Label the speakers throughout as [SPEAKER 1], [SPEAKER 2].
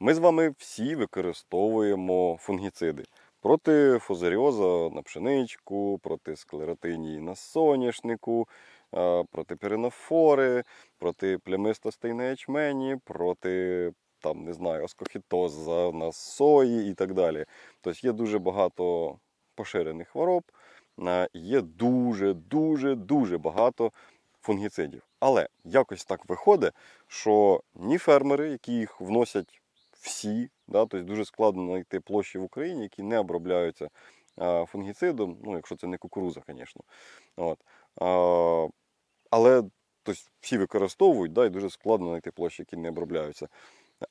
[SPEAKER 1] Ми з вами всі використовуємо фунгіциди проти фузаріоза на пшеничку, проти склеротинії на соняшнику, проти піренофори, проти плямистостей на ячмені, проти там, не знаю, оскохітоза на сої і так далі. Тобто є дуже багато поширених хвороб, є дуже, дуже, дуже багато фунгіцидів. Але якось так виходить, що ні фермери, які їх вносять всі, да, тобто дуже складно знайти площі в Україні, які не обробляються фунгіцидом, ну, якщо це не кукуруза, звісно. От. А, але тобто, всі використовують, да, і дуже складно знайти площі, які не обробляються.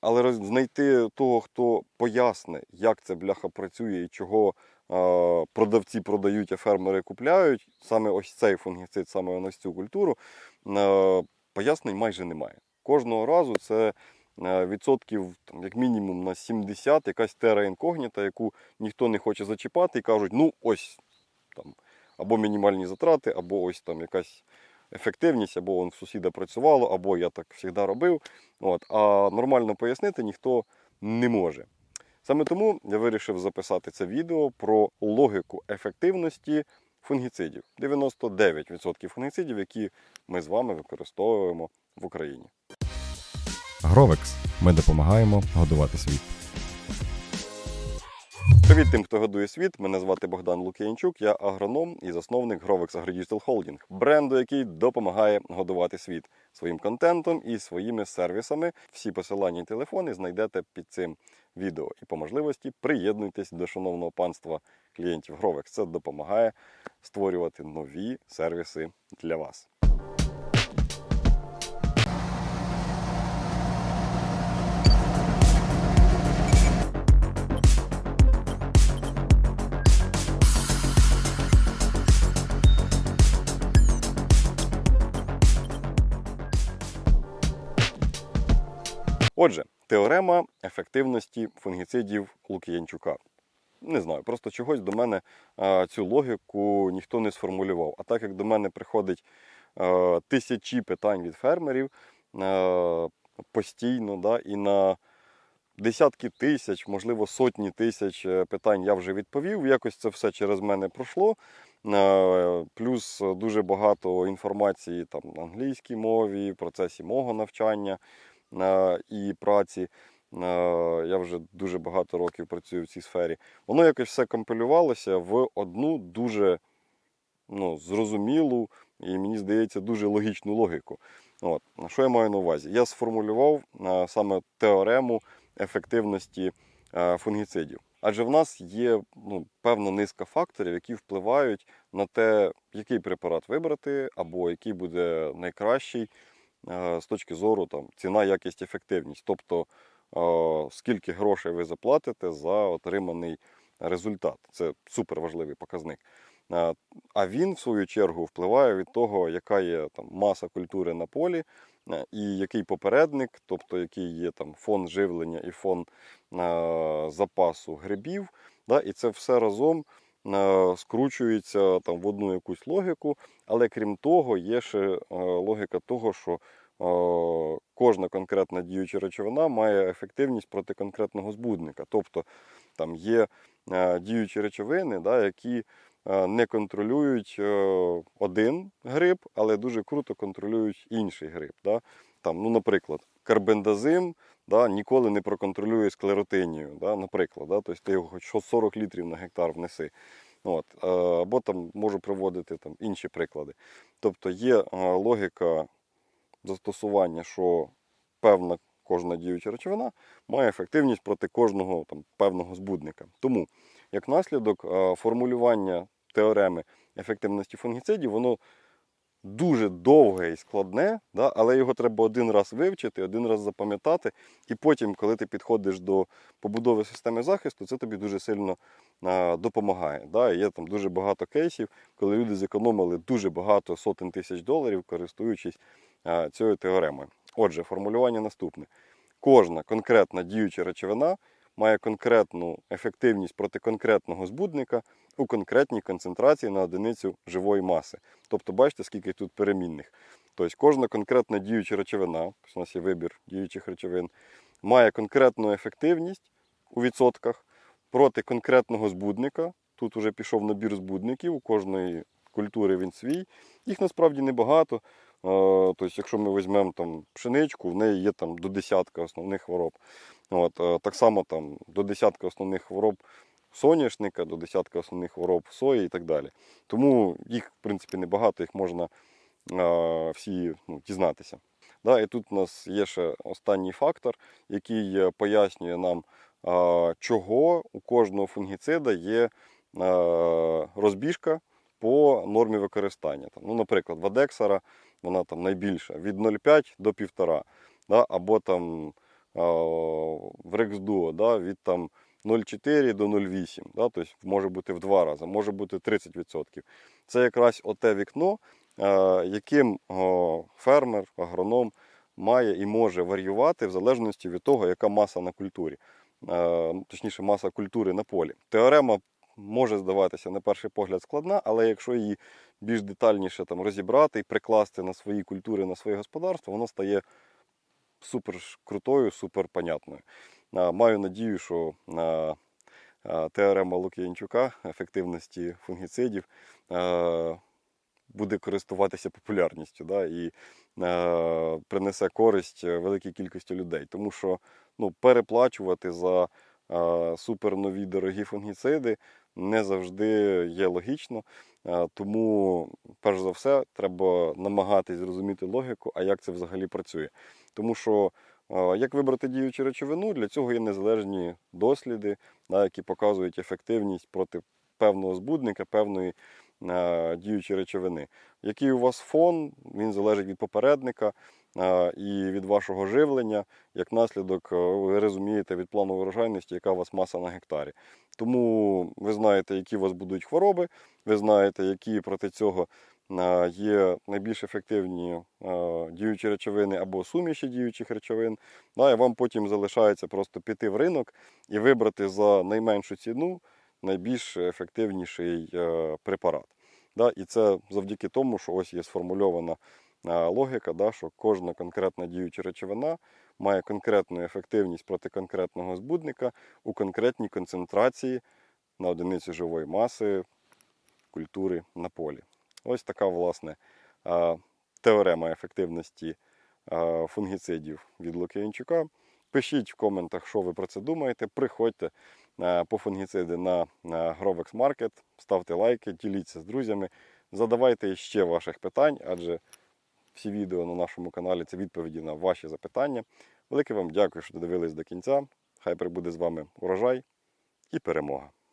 [SPEAKER 1] Але роз- знайти того, хто поясне, як це бляха працює і чого а, продавці продають, а фермери купляють, саме ось цей фунгіцид, саме ось цю культуру, а, пояснень майже немає. Кожного разу це відсотків там, як мінімум на 70 якась тера інкогніта, яку ніхто не хоче зачіпати, і кажуть, ну ось там або мінімальні затрати, або ось там якась ефективність, або он в сусіда працювало, або я так завжди робив. От. А нормально пояснити ніхто не може. Саме тому я вирішив записати це відео про логіку ефективності фунгіцидів. 99% фунгіцидів, які ми з вами використовуємо в Україні.
[SPEAKER 2] Гровекс. Ми допомагаємо годувати світ.
[SPEAKER 1] Привіт тим, хто годує світ. Мене звати Богдан Лук'янчук, я агроном і засновник Grovex AgriDigital Holding, бренду, який допомагає годувати світ своїм контентом і своїми сервісами. Всі посилання і телефони знайдете під цим відео. І по можливості приєднуйтесь до шановного панства клієнтів Grovex. Це допомагає створювати нові сервіси для вас. Отже, теорема ефективності фунгіцидів Лук'янчука. Не знаю, просто чогось до мене цю логіку ніхто не сформулював. А так як до мене приходить тисячі питань від фермерів постійно, да, і на десятки тисяч, можливо, сотні тисяч е, питань я вже відповів. Якось це все через мене пройшло. Плюс дуже багато інформації там на англійській мові, процесі мого навчання і праці. Я вже дуже багато років працюю в цій сфері. Воно якось все компілювалося в одну дуже ну, зрозумілу і, мені здається, дуже логічну логіку. От. На що я маю на увазі? Я сформулював е, саме теорему ефективності е, фунгіцидів. Адже в нас є ну, певна низка факторів, які впливають на те, який препарат вибрати, або який буде найкращий з точки зору там, ціна, якість, ефективність. Тобто, е, скільки грошей ви заплатите за отриманий результат. Це супер важливий показник. Е, А він, в свою чергу, впливає від того, яка є там маса культури на полі, е, і який попередник, тобто який є там фон живлення і фон е, запасу грибів. Да, і це все разом е, скручується там в одну якусь логіку. Але крім того, є ще е, логіка того, що е, кожна конкретна діюча речовина має ефективність проти конкретного збудника. Тобто там є е, діючі речовини, да, які е, не контролюють е, один гриб, але дуже круто контролюють інший гриб. Да? Там, ну, наприклад, карбендазим да, ніколи не проконтролює склеротинію. Да, наприклад, да? тобто ти його хоч 40 літрів на гектар внеси. От, е, або там можу приводити там, інші приклади. Тобто є е, логіка застосування, що певна кожна діюча речовина має ефективність проти кожного там, певного збудника. Тому, як наслідок, е, формулювання теореми ефективності фунгіцидів, воно дуже довге і складне, да? але його треба один раз вивчити, один раз запам'ятати, і потім, коли ти підходиш до побудови системи захисту, це тобі дуже сильно а, допомагає. Да? Є там дуже багато кейсів, коли люди зекономили дуже багато сотень тисяч доларів, користуючись а, цією теоремою. Отже, формулювання наступне: кожна конкретна діюча речовина має конкретну ефективність проти конкретного збудника у конкретній концентрації на одиницю живої маси. Тобто, бачите, скільки тут перемінних. Тобто кожна конкретна діюча речовина, у нас є вибір діючих речовин, має конкретну ефективність у відсотках проти конкретного збудника. Тут вже пішов набір збудників, у кожної культури він свій. Їх насправді небагато. Е, Тобто, якщо ми візьмемо там пшеничку, в неї є там до десятка основних хвороб. От, е, так само там до десятка основних хвороб соняшника, до десятка основних хвороб сої і так далі. Тому їх, в принципі, небагато, їх можна е, всі ну, дізнатися. Да, і тут у нас є ще останній фактор, який пояснює нам, чого у кожного фунгіцида є розбіжка по нормі використання. Там, ну, наприклад, Вадексара вона там найбільша від 0,5 до 1,5, да, або там в Рексдуо да, від там 0,4 до 0,8, да, тобто може бути в два рази, може бути 30%. Це якраз оте вікно, е, яким фермер, агроном має і може варіювати в залежності від того, яка маса на культурі, Е, точніше, маса культури на полі. Теорема може здаватися на перший погляд складна, але якщо її більш детальніше там, розібрати і прикласти на свої культури, на своє господарство, воно стає супер крутою, супер понятною. Маю надію, що теорема Лук'янчука ефективності фунгіцидів буде користуватися популярністю да, і е, принесе користь великій кількості людей. Тому що ну, переплачувати за е, супернові дорогі фунгіциди не завжди є логічно. Тому, перш за все, треба намагатись зрозуміти логіку, а як це взагалі працює. Тому що як вибрати діючу речовину, для цього є незалежні досліди, які показують ефективність проти певного збудника, певної діючої речовини. Який у вас фон, він залежить від попередника і від вашого живлення. Як наслідок, е, ви розумієте від плану врожайності, яка у вас маса на гектарі. Тому ви знаєте, які у вас будуть хвороби, ви знаєте, які проти цього є найбільш ефективні е, діючі речовини або суміші діючих речовин. І вам потім залишається просто піти в ринок і вибрати за найменшу ціну найбільш ефективніший е, препарат. І це завдяки тому, що ось є сформульована логіка, да, що кожна конкретна діюча речовина має конкретну ефективність проти конкретного збудника у конкретній концентрації на одиницю живої маси культури на полі. Ось така, власне, е, теорема ефективності е, фунгіцидів від Лук'янчука. Пишіть в коментах, що ви про це думаєте. Приходьте е, по фунгіциди на е, Grovex Market, ставте лайки, діліться з друзями, задавайте ще ваших питань, адже всі відео на нашому каналі це відповіді на ваші запитання. Велике вам дякую, що додивились до кінця. Хай прибуде з вами урожай і перемога!